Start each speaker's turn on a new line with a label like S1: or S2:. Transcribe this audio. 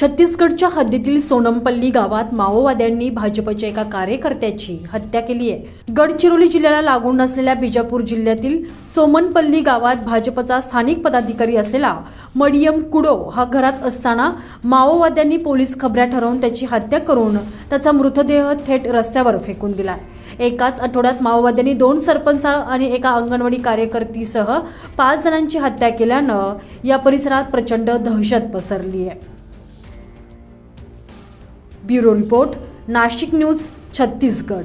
S1: छत्तीसगडच्या हद्दीतील सोनमपल्ली गावात माओवाद्यांनी भाजपच्या एका कार्यकर्त्याची हत्या केली आहे. गडचिरोली जिल्ह्याला लागून असलेल्या बिजापूर जिल्ह्यातील सोमनपल्ली गावात भाजपचा स्थानिक पदाधिकारी असलेला मडियम कुडो हा घरात असताना माओवाद्यांनी पोलीस खबऱ्या ठरवून त्याची हत्या करून त्याचा मृतदेह थेट रस्त्यावर फेकून दिला एकाच आठवड्यात माओवाद्यांनी दोन सरपंच आणि एका अंगणवाडी कार्यकर्तीसह पाच जणांची हत्या केल्यानं या परिसरात प्रचंड दहशत पसरली आहे. Bureau report Nashik news Chhattisgarh.